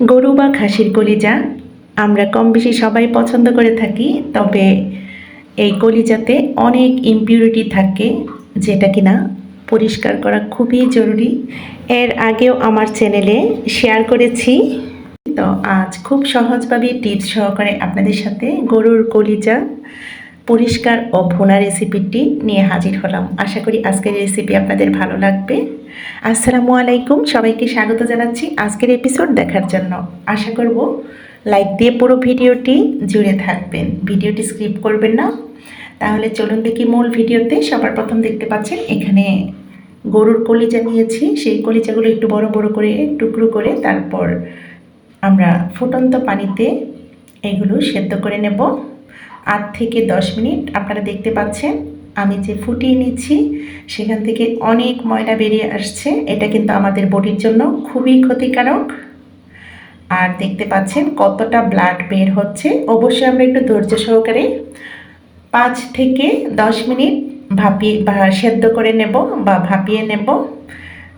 গরু বা খাসির কলিজা আমরা কম বেশি সবাই পছন্দ করে থাকি, তবে এই কলিজাতে অনেক ইম্পিউরিটি থাকে, যেটা কিনা পরিষ্কার করা খুবই জরুরি। এর আগেও আমার চ্যানেলে শেয়ার করেছি। তো আজ খুব সহজভাবে টিপস সহকারে আপনাদের সাথে গরুর কলিজা পরিষ্কার ও ভুনা রেসিপিটি নিয়ে হাজির হলাম। আশা করি আজকের রেসিপি আপনাদের ভালো লাগবে। আসসালামু আলাইকুম, সবাইকে স্বাগত জানাচ্ছি আজকের এপিসোড দেখার জন্য। আশা করব লাইক দিয়ে পুরো ভিডিওটি জুড়ে থাকবেন। ভিডিওটি স্কিপ করবেন না। তাহলে চলুন দেখি মূল ভিডিওতে। সবার প্রথম দেখতে পাচ্ছেন, এখানে গরুর কলিজা নিয়েছি। সেই কলিজাগুলো একটু বড় বড় করে, টুকরো করে তারপর আমরা ফুটন্ত পানিতে এগুলো সেদ্ধ করে নেব। আট থেকে দশ মিনিট আপনারা দেখতে পাচ্ছেন, আমি যে ফুটিয়ে নিচ্ছি, সেখান থেকে অনেক ময়লা বেরিয়ে আসছে। এটা কিন্তু আমাদের বডির জন্য খুবই ক্ষতিকারক। আর দেখতে পাচ্ছেন কতটা ব্লাড বের হচ্ছে। অবশ্যই আমরা একটু ধৈর্য সহকারে পাঁচ থেকে দশ মিনিট ভাপিয়ে বা সেদ্ধ করে নেব বা ভাপিয়ে নেব।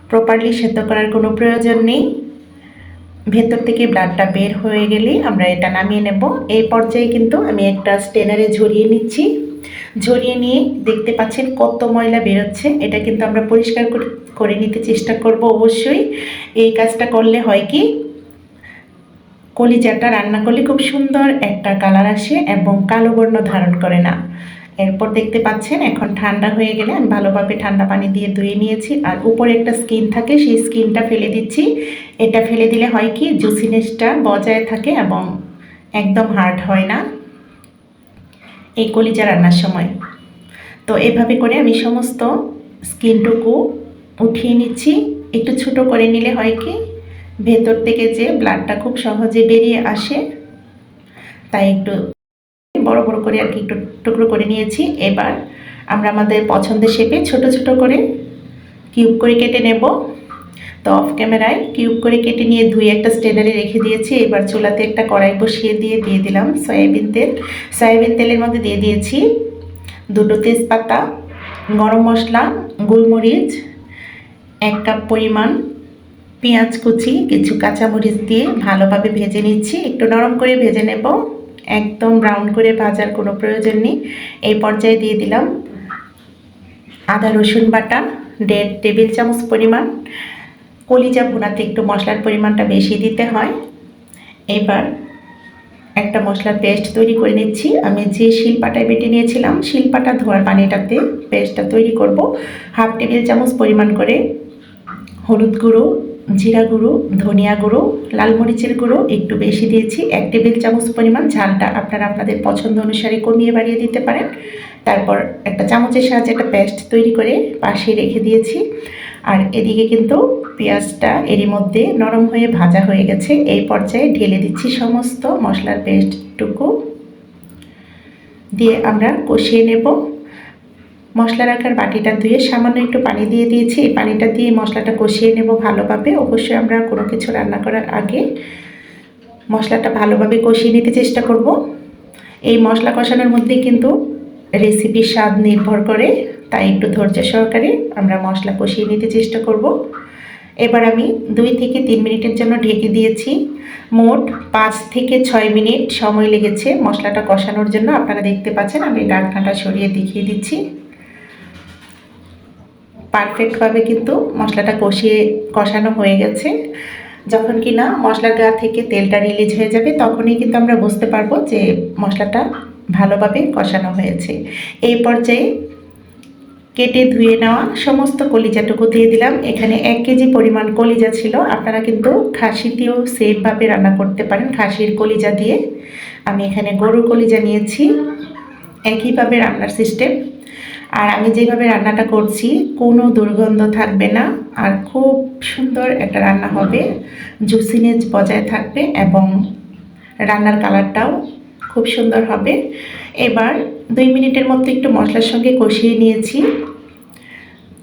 প্রপারলি সেদ্ধ করার কোনো প্রয়োজন নেই। ভেতর থেকে ব্লাডটা বের হয়ে গেলেই আমরা এটা নামিয়ে নেব। এই পর্যায়ে কিন্তু আমি একটা স্টেনারে ঝরিয়ে নিচ্ছি। ঝরিয়ে নিয়ে দেখতে পাচ্ছেন কত ময়লা বেরোচ্ছে। এটা কিন্তু আমরা পরিষ্কার করে- নিতে চেষ্টা করব অবশ্যই। এই কাজটা করলে হয় কি? কলিজাটা রান্না করলে খুব সুন্দর একটা কালার আসে এবং কালো বর্ণ ধারণ করে না। এরপর দেখতে পাচ্ছেন, এখন ঠান্ডা হয়ে গেলে আমি ভালোভাবে ঠান্ডা পানি দিয়ে ধুয়ে নিয়েছি। আর উপরে একটা স্কিন থাকে, সেই স্কিনটা ফেলে দিচ্ছি। এটা ফেলে দিলে হয় কি, জুসিনেসটা বজায় থাকে এবং একদম হার্ড হয় না এই কলিজা রান্নার সময়। তো এভাবে করে আমি সমস্ত স্কিনটুকু উঠিয়ে নিচ্ছি। একটু ছোট করে নিলে হয় কি, ভেতর থেকে যে ব্লাডটা খুব সহজে বেরিয়ে আসে, তাই একটু বড় বড় করে আর কি একটু টুকরো করে নিয়েছি। এবার আমরা আমাদের পছন্দের শেপে ছোট ছোট করে কিউব করে কেটে নেব। তো অফ ক্যামেরায় কিউব করে কেটে নিয়ে ধুয়ে একটা স্টেনারে রেখে দিয়েছি। এবার চুলাতে একটা কড়াই বসিয়ে দিয়ে দিয়ে দিলাম সয়াবিন তেল। সয়াবিন তেলের মধ্যে দিয়ে দিয়েছি দুটো তেজপাতা, গরম মশলা, গোলমরিচ, এক কাপ পরিমাণ পেঁয়াজ কুচি, কিছু কাঁচামরিচ দিয়ে ভালোভাবে ভেজে নিচ্ছি। একটু নরম করে ভেজে নেব। একদম ব্রাউন করে ভাজার কোনো প্রয়োজন নেই। এই পর্যায়ে দিয়ে দিলাম আদা, রসুন বাটা, দেড় টেবিল চামচ পরিমাণ। কলিজা ভুনাতে একটু মশলার পরিমাণটা বেশি দিতে হয়। এবার একটা মশলার পেস্ট তৈরি করে নিচ্ছি। আমি যে শিলপাটায় বেটে নিয়েছিলাম, শিলপাটা ধোয়ার পানিটাতে পেস্টটা তৈরি করব। হাফ টেবিল চামচ পরিমাণ করে হলুদ গুঁড়ো জিরা গুঁড়ো, ধনিয়া গুঁড়ো, লাল মরিচের গুঁড়ো একটু বেশি দিয়েছি। এক টেবিল চামচ পরিমাণ ঝালটা আপনারা আপনাদের পছন্দ অনুসারে কমিয়ে বাড়িয়ে দিতে পারেন। তারপর একটা চামচের সাহায্যে একটা পেস্ট তৈরি করে পাশে রেখে দিয়েছি। আর এদিকে কিন্তু পেঁয়াজটা এরই মধ্যে নরম হয়ে ভাজা হয়ে গেছে। এই পর্যায়ে ঢেলে দিচ্ছি সমস্ত মশলার পেস্টটুকু। দিয়ে আমরা কষিয়ে নেব। মশলা রাখার বাটিটা ধুয়ে সামান্য একটু পানি দিয়ে দিয়েছি। এই পানিটা দিয়ে মশলাটা কষিয়ে নেব ভালোভাবে। অবশ্যই আমরা কোনো কিছু রান্না করার আগে মশলাটা ভালোভাবে কষিয়ে নিতে চেষ্টা করব। এই মশলা কষানোর মধ্যে কিন্তু রেসিপির স্বাদ নির্ভর করে, তাই একটু ধৈর্য সহকারে আমরা মশলা কষিয়ে নিতে চেষ্টা করব। এবার আমি দুই থেকে তিন মিনিটের জন্য ঢেকে দিয়েছি। মোট পাঁচ থেকে ছয় মিনিট সময় লেগেছে মশলাটা কষানোর জন্য। আপনারা দেখতে পাচ্ছেন আমি ডাকনাটা সরিয়ে দেখিয়ে দিচ্ছি। পারফেক্টভাবে কিন্তু মশলাটা কষিয়ে, কষানো হয়ে গেছে। যখন কি না মশলার গা থেকে তেলটা রিলিজ হয়ে যাবে, তখনই কিন্তু আমরা বুঝতে পারব যে মশলাটা ভালোভাবে কষানো হয়েছে। এই পর্যায়ে কেটে ধুয়ে নেওয়া সমস্ত কলিজাটুকু দিয়ে দিলাম। এখানে এক কেজি পরিমাণ কলিজা ছিল। আপনারা কিন্তু খাসিতেও সেমভাবে রান্না করতে পারেন খাসির কলিজা দিয়ে। আমি এখানে গরুর কলিজা নিয়েছি। একইভাবে রান্নার সিস্টেম আর আমি যেভাবে রান্নাটা করছি, কোনো দুর্গন্ধ থাকবে না। আর খুব সুন্দর একটা রান্না হবে। জুসিনেজ বজায় থাকবে এবং রান্নার কালারটাও খুব সুন্দর হবে। এবার দুই মিনিটের মতো একটু মশলার সঙ্গে কষিয়ে নিয়েছি।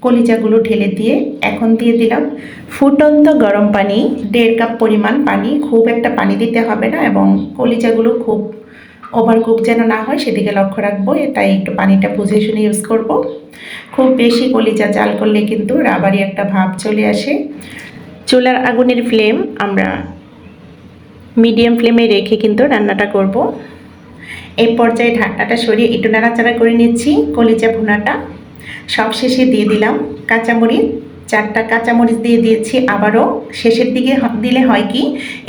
কলিজাগুলো ঢেলে দিয়ে এখন দিয়ে দিলাম ফুটন্ত গরম পানি, দেড় কাপ পরিমাণ পানি। খুব একটা পানি দিতে হবে না এবং কলিজাগুলো খুব ওভার কুক যেন না হয়, সেদিকে লক্ষ্য রাখব। তাই একটু পানিটা বুঝে শুনে ইউজ করব। খুব বেশি কলিজা জাল করলে কিন্তু রাবারি একটা ভাব চলে আসে। চুলার আগুনের ফ্লেম আমরা মিডিয়াম ফ্লেমে রেখে কিন্তু রান্নাটা করব। এই পর্যায়ে ঢাকনাটা সরিয়ে একটু নাড়াচাড়া করে নিচ্ছি কলিজা ভুনাটা। সব শেষে দিয়ে দিলাম কাঁচামরিচ। চারটা কাঁচামরিচ দিয়ে দিয়েছি আবারও। শেষের দিকে দিলে হয় কি,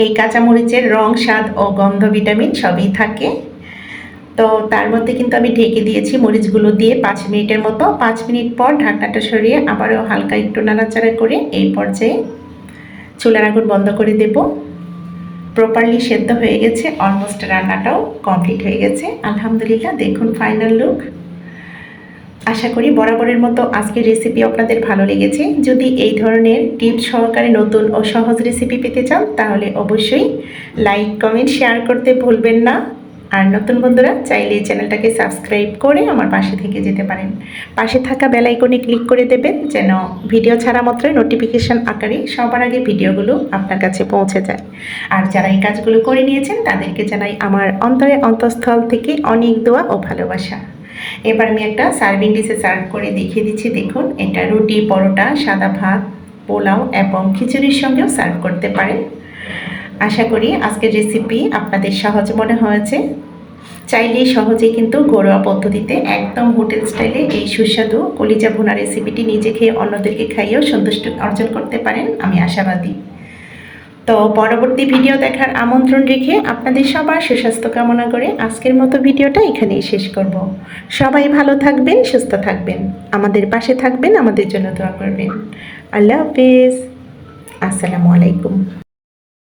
এই কাঁচামরিচের রং, স্বাদ ও গন্ধ, ভিটামিন সবই থাকে। তো তার মধ্যে কিন্তু আমি ঢেকে দিয়েছি মরিচগুলো দিয়ে পাঁচ মিনিটের মতো। পাঁচ মিনিট পর ঢাকনাটা সরিয়ে আবারও হালকা একটু নাড়াচাড়া করে এই পর্যায়ে চুলার আগুন বন্ধ করে দেব। প্রপারলি সেদ্ধ হয়ে গেছে অলমোস্ট রান্নাটাও কমপ্লিট হয়ে গেছে। আলহামদুলিল্লাহ, দেখুন ফাইনাল লুক আশা করি বরাবরের মতো আজকের রেসিপি আপনাদের ভালো লেগেছে। যদি এই ধরনের টিপস সহকারে নতুন ও সহজ রেসিপি পেতে চান, তাহলে অবশ্যই লাইক কমেন্ট শেয়ার করতে ভুলবেন না। আর নতুন বন্ধুরা, চাইলে এই চ্যানেলটাকে সাবস্ক্রাইব করে আমার পাশে থেকে যেতে পারেন। পাশে থাকা বেল আইকনে ক্লিক করে দেবেন, যেন ভিডিও ছাড়া মাত্রই নোটিফিকেশান আকারে সবার আগে ভিডিওগুলো আপনার কাছে পৌঁছে যায়। আর যারা এই কাজগুলো করে নিয়েছেন, তাদেরকে জানাই আমার অন্তরে অন্তঃস্থল থেকে অনেক দোয়া ও ভালোবাসা। এবার আমি একটা সার্ভিং ডিশে সার্ভ করে দেখিয়ে দিচ্ছি। দেখুন, এটা রুটি, পরোটা, সাদা ভাত, পোলাও এবং খিচুড়ির সঙ্গেও সার্ভ করতে পারেন। আশা করি আজকের রেসিপি আপনাদের সহজ মনে হয়েছে। চাইলেই সহজেই কিন্তু ঘরোয়া পদ্ধতিতে একদম হোটেল স্টাইলে এই সুস্বাদু কলিজা ভুনা রেসিপিটি নিজে খেয়ে অন্যদেরকে খাইয়েও সন্তুষ্ট অর্জন করতে পারেন, আমি আশাবাদী। তো পরবর্তী ভিডিও দেখার আমন্ত্রণ রেখে আপনাদের সবার সুস্বাস্থ্য কামনা করে আজকের মতো ভিডিওটা এখানেই শেষ করব। সবাই ভালো থাকবেন, সুস্থ থাকবেন। আমাদের পাশে থাকবেন, আমাদের জন্য দোয়া করবেন। আল্লাহ হাফিজ। আসসালামু আলাইকুম।